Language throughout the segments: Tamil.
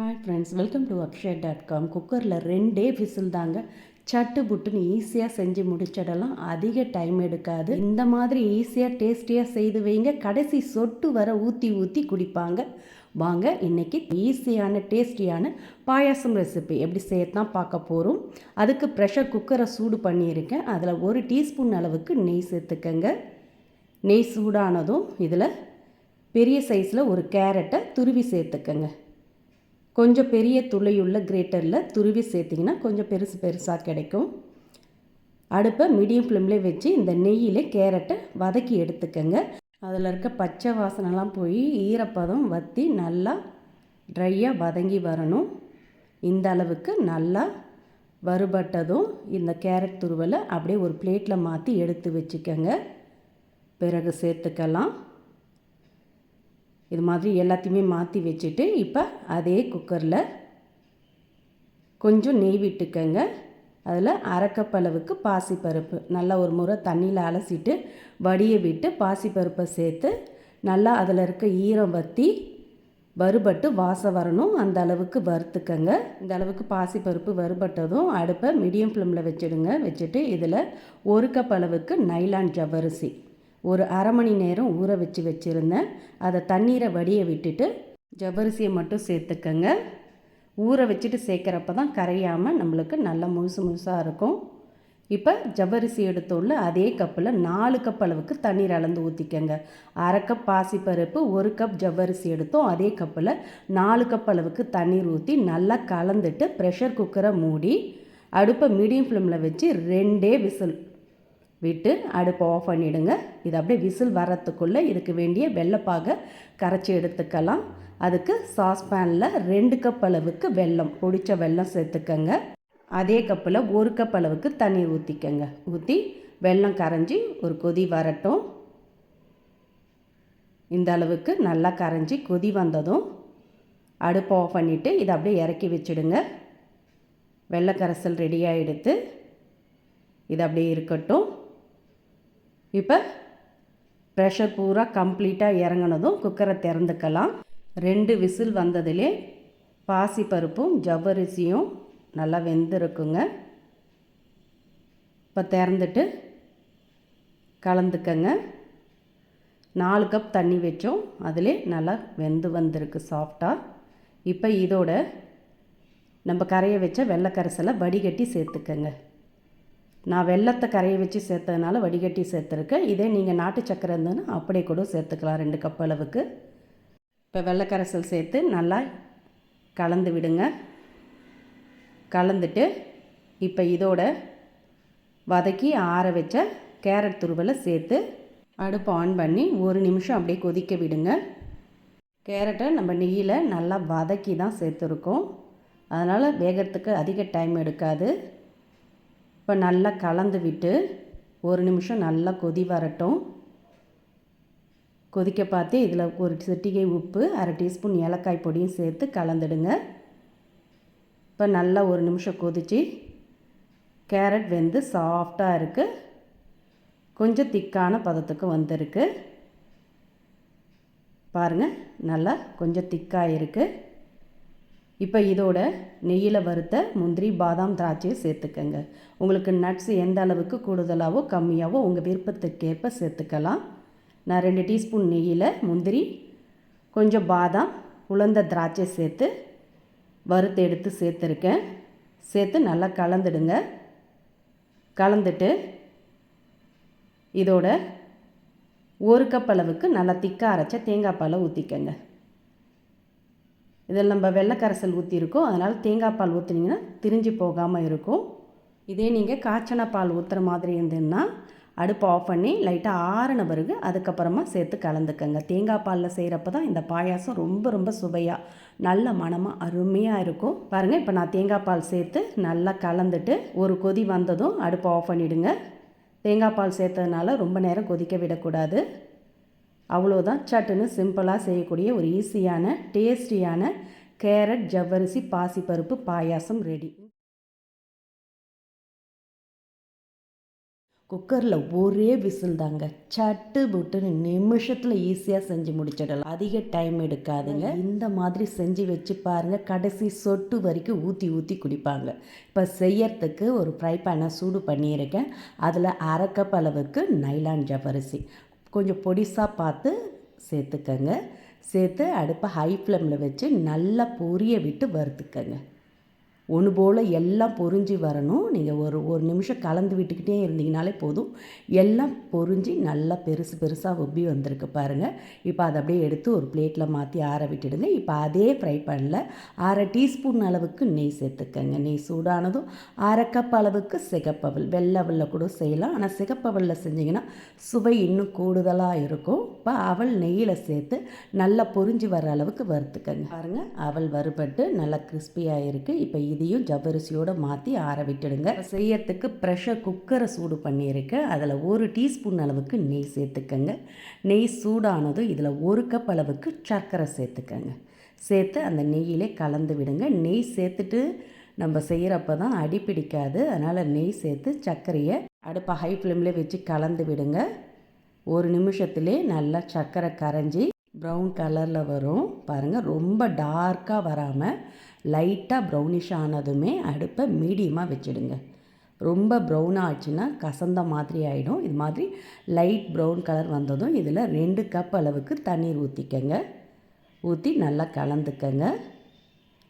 Hi friends welcome to Akshay dot com குக்கரில் ரெண்டே விசில் தாங்க. சட்டு புட்டுன்னு ஈஸியாக செஞ்சு முடிச்சிடலாம். அதிக டைம் எடுக்காது. இந்த மாதிரி ஈஸியாக டேஸ்டியாக செய்து வைங்க. கடைசி சொட்டு வர ஊற்றி ஊற்றி குடிப்பாங்க. வாங்க இன்றைக்கி ஈஸியான டேஸ்டியான பாயாசம் ரெசிபி எப்படி செய்யத்தான் பார்க்க போகிறோம் அதுக்கு ப்ரெஷர் குக்கரை சூடு பண்ணியிருக்கேன். அதில் ஒரு டீஸ்பூன் அளவுக்கு நெய் சேர்த்துக்கங்க. நெய் சூடானதும் இதில் பெரிய சைஸில் ஒரு கேரட்டை துருவி சேர்த்துக்கங்க. கொஞ்சம் பெரிய துளையுள்ள கிரேட்டரில் துருவி சேர்த்திங்கன்னா கொஞ்சம் பெருசு பெருசாக கிடைக்கும். அடுப்பை மீடியம் ஃப்ளேம்லேயே வச்சு இந்த நெய்யில் கேரட்டை வதக்கி எடுத்துக்கங்க. அதில் இருக்க பச்சை வாசனைலாம் போய் ஈரப்பதம் வற்றி நல்லா ட்ரையாக வதங்கி வரணும். இந்த அளவுக்கு நல்லா வறுபட்டதும் இந்த கேரட் துருவலை அப்படியே ஒரு பிளேட்டில் மாற்றி எடுத்து வச்சுக்கோங்க. பிறகு சேர்த்துக்கலாம். இது மாதிரி எல்லாத்தையுமே மாற்றி வச்சுட்டு இப்போ அதே குக்கரில் கொஞ்சம் நெய் விட்டுக்கங்க. அதில் அரைக்கப்பளவுக்கு பாசிப்பருப்பு. நல்லா ஒரு முறை தண்ணியில் அலசிட்டு வடியை விட்டு பாசிப்பருப்பை சேர்த்து நல்லா அதில் இருக்க ஈரம் வற்றி வறுபட்டு வாசம் வரணும். அந்த அளவுக்கு வறுத்துக்கங்க. இந்த அளவுக்கு பாசிப்பருப்பு வறுபட்டதும் அடுப்பை மீடியம் ஃப்ளேமில் வச்சுடுங்க. வச்சுட்டு இதில் ஒரு கப் அளவுக்கு நைலான் ஜவ்வரிசி. ஒரு அரை மணி நேரம் ஊற வச்சு வச்சுருந்தேன். அதை தண்ணீரை வடிய விட்டுட்டு ஜவ்வரிசியை மட்டும் சேர்த்துக்கங்க. ஊற வச்சுட்டு சேர்க்குறப்ப தான் கரையாமல் நம்மளுக்கு நல்லா முழுசு முழுசாக இருக்கும். இப்போ ஜவ்வரிசி எடுத்துள்ள அதே கப்பில் நாலு கப் அளவுக்கு தண்ணீர் அளந்து ஊற்றிக்கங்க அரை கப் பாசிப்பருப்பு ஒரு கப் ஜவ்வரிசி எடுத்தோம். அதே கப்பில் நாலு கப் அளவுக்கு தண்ணீர் ஊற்றி நல்லா கலந்துட்டு ப்ரெஷர் குக்கரை மூடி அடுப்பை மீடியம் ஃப்ளேமில் வச்சு ரெண்டே விசில் விட்டு அடுப்பை ஆஃப் பண்ணிவிடுங்க இது அப்படியே விசில் வரத்துக்குள்ளே இதுக்கு வேண்டிய வெள்ளைப்பாக கரைச்சி எடுத்துக்கலாம். அதுக்கு சாஸ்பேனில் ரெண்டு கப் அளவுக்கு வெல்லம் பிடிச்ச வெல்லம் சேர்த்துக்கங்க. அதே கப்பில் ஒரு கப் அளவுக்கு தண்ணீர் ஊற்றிக்கங்க ஊற்றி வெல்லம் கரைஞ்சி ஒரு கொதி வரட்டும். இந்த அளவுக்கு நல்லா கரைஞ்சி கொதி வந்ததும் அடுப்பை ஆஃப் பண்ணிவிட்டு இதை அப்படியே இறக்கி வச்சுடுங்க. வெள்ளை கரைசல் ரெடியாக எடுத்து இது அப்படியே இருக்கட்டும். இப்போ ப்ரெஷர் பூரா கம்ப்ளீட்டாக இறங்கினதும் குக்கரை திறந்துக்கலாம். ரெண்டு விசில் வந்ததுலே பாசிப்பருப்பும் ஜவ்வரிசியும் நல்லா வெந்திருக்குங்க. இப்போ திறந்துட்டு கலந்துக்கங்க. நாலு கப் தண்ணி வச்சோம். அதிலே நல்லா வெந்து வந்திருக்கு சாஃப்டாக இப்போ இதோட நம்ம கரையை வச்ச வெள்ளை கரைசலை வடிகட்டி சேர்த்துக்கங்க. நான் வெள்ளத்தை கரையை வச்சு சேர்த்ததுனால வடிகட்டி சேர்த்துருக்கேன். இதே நீங்கள் நாட்டு சக்கரை இருந்ததுன்னா அப்படியே கூட சேர்த்துக்கலாம் ரெண்டு கப் அளவுக்கு. இப்போ வெள்ளைக்கரைசல் சேர்த்து நல்லா கலந்து விடுங்க. கலந்துட்டு இப்போ இதோட வதக்கி ஆற வச்ச கேரட் துருவலை சேர்த்து அடுப்பு ஆன் பண்ணி ஒரு நிமிஷம் அப்படியே கொதிக்க விடுங்க. கேரட்டை நம்ம நெய்யில் நல்லா வதக்கி தான் சேர்த்துருக்கோம். அதனால் வேகிறதுக்கு அதிக டைம் எடுக்காது. இப்போ நல்லா கலந்து விட்டு ஒரு நிமிஷம் நல்லா கொதி வரட்டும். கொதிக்க பார்த்து இதில் ஒரு சிட்டிகை உப்பு அரை டீஸ்பூன் ஏலக்காய் பொடியும் சேர்த்து கலந்துடுங்க. இப்போ நல்லா ஒரு நிமிஷம் கொதித்து கேரட் வெந்து சாஃப்டாக இருக்குது கொஞ்சம் திக்கான பதத்துக்கு வந்திருக்கு. பாருங்கள் நல்லா கொஞ்சம் திக்காக இருக்குது இப்போ இதோட நெய்யில் வறுத்த முந்திரி பாதாம் திராட்சையை சேர்த்துக்கங்க. உங்களுக்கு நட்ஸ் எந்த அளவுக்கு கூடுதலாகவோ கம்மியாகவோ உங்கள் விருப்பத்துக்கேற்ப சேர்த்துக்கலாம். நான் ரெண்டு டீஸ்பூன் நெய்யில் முந்திரி கொஞ்சம் பாதாம் உலர்ந்த திராட்சை சேர்த்து வறுத்து எடுத்து சேர்த்துருக்கேன். சேர்த்து நல்லா கலந்துடுங்க. கலந்துட்டு இதோட ஒரு கப் அளவுக்கு நல்லா திக்காக அரைச்ச தேங்காய் பாலை ஊற்றிக்கங்க இதில் நம்ம வெள்ளைக்கரைசல் ஊற்றிருக்கோம் அதனால் தேங்காய் பால் ஊற்றுனீங்கன்னா திரிஞ்சு போகாமல் இருக்கும். இதே நீங்கள் காய்ச்சன பால் ஊற்றுற மாதிரி இருந்ததுன்னா அடுப்பு ஆஃப் பண்ணி லைட்டாக ஆறின பிறகு அதுக்கப்புறமா சேர்த்து கலந்துக்கங்க. தேங்காய் பாலில் செய்கிறப்ப தான் இந்த பாயாசம் ரொம்ப ரொம்ப சுவையாக நல்ல மனமாக அருமையாக இருக்கும். பாருங்கள் இப்போ நான் தேங்காய் பால் சேர்த்து நல்லா கலந்துட்டு ஒரு கொதி வந்ததும் அடுப்பு ஆஃப் பண்ணிவிடுங்க தேங்காய் பால் சேர்த்ததுனால ரொம்ப நேரம் கொதிக்க விடக்கூடாது. அவ்வளோதான். சட்டுன்னு சிம்பிளாக செய்யக்கூடிய ஒரு ஈஸியான டேஸ்டியான கேரட் ஜவ்வரிசி பாசிப்பருப்பு பாயாசம் ரெடி குக்கரில் ஒரே விசில் தாங்க. சட்டு புட்டுன்னு நிமிஷத்தில் ஈஸியாக செஞ்சு முடிச்சிடலாம். அதிக டைம் எடுக்காதுங்க. இந்த மாதிரி செஞ்சு வச்சு பாருங்கள் கடைசி சொட்டு வரைக்கும் ஊற்றி ஊற்றி குடிப்பாங்க. இப்போ செய்யறதுக்கு ஒரு ஃப்ரை பேனை சூடு பண்ணியிருக்கேன். அதில் அரை கப் அளவுக்கு நைலான் ஜவ்வரிசி. கொஞ்சம் பொடிசாக பார்த்து சேர்த்துக்கங்க. சேர்த்து அடுப்பை ஹை ஃப்ளேமில் வச்சு நல்லா பொரிய விட்டு வறுத்துக்கங்க. ஒன்று போல் எல்லாம் பொரிஞ்சு வரணும். நீங்கள் ஒரு ஒரு நிமிஷம் கலந்து விட்டுக்கிட்டே இருந்தீங்கனாலே போதும். எல்லாம் பொரிஞ்சு நல்லா பெருசு பெருசாக ஒப்பி வந்திருக்கு பாருங்கள் இப்போ அதை அப்படியே எடுத்து ஒரு பிளேட்டில் மாற்றி ஆற விட்டுடுங்க. இப்போ அதே ஃப்ரை பேனில் அரை டீஸ்பூன் அளவுக்கு நெய் சேர்த்துக்கங்க. நெய் சூடானதும் அரை கப் அளவுக்கு சிகப்பவல். வெள்ளவலில் கூட செய்யலாம். ஆனால் சிகப்பவலில் செஞ்சிங்கன்னா சுவை இன்னும் கூடுதலாக இருக்கும். இப்போ அவள் நெய்யில் சேர்த்து நல்லா பொரிஞ்சு வர அளவுக்கு வறுத்துக்கங்க. பாருங்கள் அவள் வறுபட்டு நல்லா கிறிஸ்பியாக இருக்குது இப்போ இது இதையும் ஜவ்வரிசியோடு மாற்றி ஆற விட்டுடுங்க. செய்யறதுக்கு ப்ரெஷர் குக்கரை சூடு பண்ணியிருக்கேன் அதில் ஒரு டீஸ்பூன் அளவுக்கு நெய் சேர்த்துக்கங்க. நெய் சூடானதும் இதில் ஒரு கப் அளவுக்கு சர்க்கரை சேர்த்துக்கங்க. சேர்த்து அந்த நெய்யிலே கலந்து விடுங்க. நெய் சேர்த்துட்டு நம்ம செய்கிறப்ப தான் அடி பிடிக்காது. அதனால் நெய் சேர்த்து சர்க்கரையை அடுப்பை ஹை ஃப்ளேமில் வச்சு கலந்து விடுங்க. ஒரு நிமிஷத்துலேயே நல்லா சர்க்கரை கரைஞ்சி ப்ரௌன் கலரில் வரும். பாருங்கள் ரொம்ப டார்க்காக வராமல் லைட்டாக ப்ரௌனிஷ் ஆனதுமே அடுப்பை மீடியமாக வச்சுடுங்க. ரொம்ப ப்ரௌன் ஆச்சுன்னா கசந்த மாதிரி ஆகிடும் இது மாதிரி லைட் ப்ரௌன் கலர் வந்ததும் இதில் ரெண்டு கப் அளவுக்கு தண்ணீர் ஊற்றிக்கங்க ஊற்றி நல்லா கலந்துக்கங்க.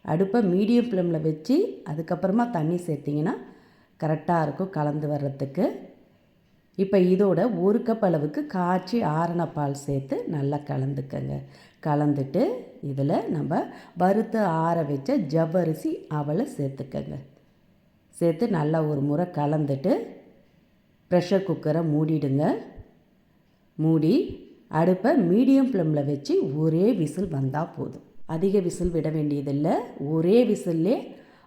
அடுப்பை மீடியம் ஃப்ளேமில் வச்சு அதுக்கப்புறமா தண்ணி சேர்த்திங்கன்னா கரெக்டாக இருக்கும் கலந்து வர்றதுக்கு. இப்போ இதோட ஒரு கப் அளவுக்கு காய்ச்சி ஆரண பால் சேர்த்து நல்லா கலந்துக்கங்க. கலந்துட்டு இதில் நம்ம வறுத்து ஆற வச்ச ஜவ்வரிசி அவளை சேர்த்துக்கங்க. சேர்த்து நல்லா ஒரு முறை கலந்துட்டு ப்ரெஷர் குக்கரை மூடிடுங்க. மூடி அடுப்பை மீடியம் ஃப்ளேமில் வச்சு ஒரே விசில் வந்தால் போதும். அதிக விசில் விட வேண்டியதில்லை. ஒரே விசில்லே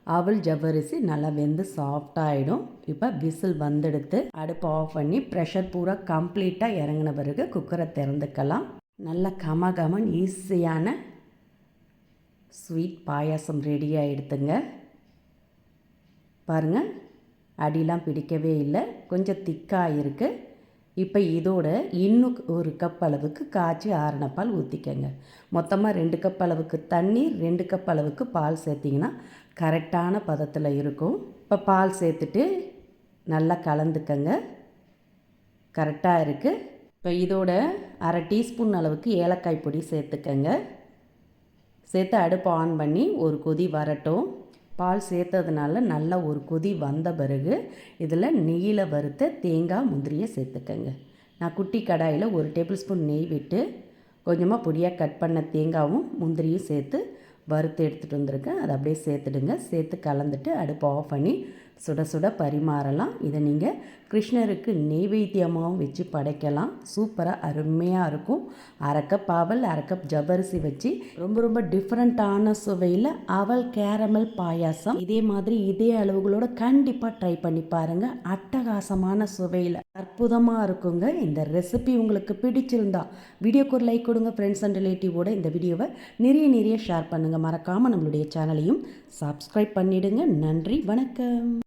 அவள் ஜவ்வரிசி நல்லா வெந்து சாஃப்டாகிடும் இப்போ விசில் வந்தெடுத்து அடுப்பு ஆஃப் பண்ணி ப்ரெஷர் பூரா கம்ப்ளீட்டாக இறங்கின பிறகு குக்கரை திறந்துக்கலாம். நல்ல கமகமன் ஈஸியான ஸ்வீட் பாயாசம் ரெடியாக எடுத்துங்க. பாருங்கள் அடிலாம் பிடிக்கவே இல்லை. கொஞ்சம் திக்காக இருக்குது இப்போ இதோட இன்னும் ஒரு கப் அளவுக்கு காய்ச்சி ஆரணப்பால் ஊற்றிக்கங்க மொத்தமாக ரெண்டு கப் அளவுக்கு தண்ணீர் ரெண்டு கப் அளவுக்கு பால் சேர்த்திங்கன்னா கரெக்டான பதத்தில் இருக்கும். இப்போ பால் சேர்த்துட்டு நல்லா கலந்துக்கங்க. கரெக்டாக இருக்குது இப்போ இதோட அரை டீஸ்பூன் அளவுக்கு ஏலக்காய் பொடி சேர்த்துக்கங்க. சேர்த்து அடுப்பு ஆன் பண்ணி ஒரு கொதி வரட்டும். பால் சேர்த்ததுனால நல்லா ஒரு கொதி வந்த பிறகு இதில் நெய்யில் வறுத்த தேங்காய் முந்திரியை சேர்த்துக்கங்க. நான் குட்டி கடாயில் ஒரு டேபிள் ஸ்பூன் நெய் விட்டு கொஞ்சமாக பொடியாக கட் பண்ண தேங்காவும் முந்திரியும் சேர்த்து வறுத்து எடுத்துகிட்டு வந்திருக்கேன். அதை அப்படியே சேர்த்துடுங்க. சேர்த்து கலந்துட்டு அடுப்பு ஆஃப் பண்ணி சுட சுட பரிமாறலாம். இதை நீங்கள் கிருஷ்ணருக்கு நெய்வேத்தியமாகவும் வச்சு படைக்கலாம். சூப்பராக அருமையாக இருக்கும். அரைக்கப் பாவல் அரைக்கப் ஜவ்வரிசி வச்சு ரொம்ப ரொம்ப டிஃப்ரெண்ட்டான சுவையில் அவல் கேரமல் பாயாசம். இதே மாதிரி இதே அளவுகளோட கண்டிப்பாக ட்ரை பண்ணி பாருங்கள் அட்டகாசமான சுவையில். அற்புதமாக இருக்குங்க. இந்த ரெசிபி உங்களுக்கு பிடிச்சிருந்தா வீடியோக்கு ஒரு லைக் கொடுங்க. ஃப்ரெண்ட்ஸ் அண்ட் ரிலேட்டிவோட இந்த வீடியோவை நிறைய நிறைய ஷேர் பண்ணுங்கள் மறக்காமல் நம்மளுடைய சேனலையும் சப்ஸ்கிரைப் பண்ணிவிடுங்க நன்றி வணக்கம்.